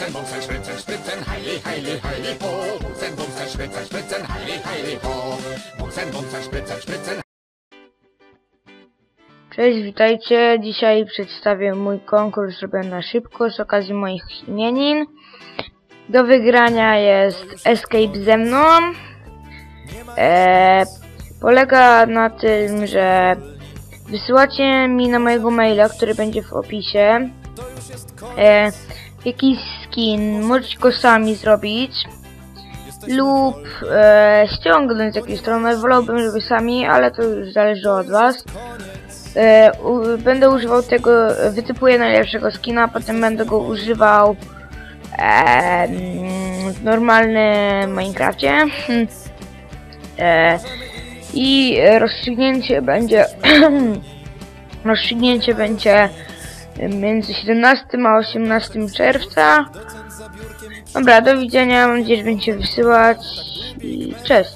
Bumsen, heili, heili, heili, ho. Bumsen, bumsen, heili, heili, ho. Bumsen, bumsen, Cześć, witajcie. Dzisiaj przedstawię mój konkurs zrobiony na szybko z okazji moich imienin. Do wygrania jest Escape ze mną. E, polega na tym, że wysyłacie mi na mojego maila, który będzie w opisie, e, jakiś skin. Możecie go sami zrobić lub e, ściągnąć z jakiejś strony. Wolałbym, żeby sami, ale to już zależy od was. E, u, będę używał tego, wytypuję najlepszego skina, potem będę go używał e, w normalnym Minecrafcie. Hmm. E, I rozstrzygnięcie będzie rozstrzygnięcie będzie między 17 a 18 czerwca. Dobra, do widzenia, mam nadzieję, że będziecie wysyłać i cześć.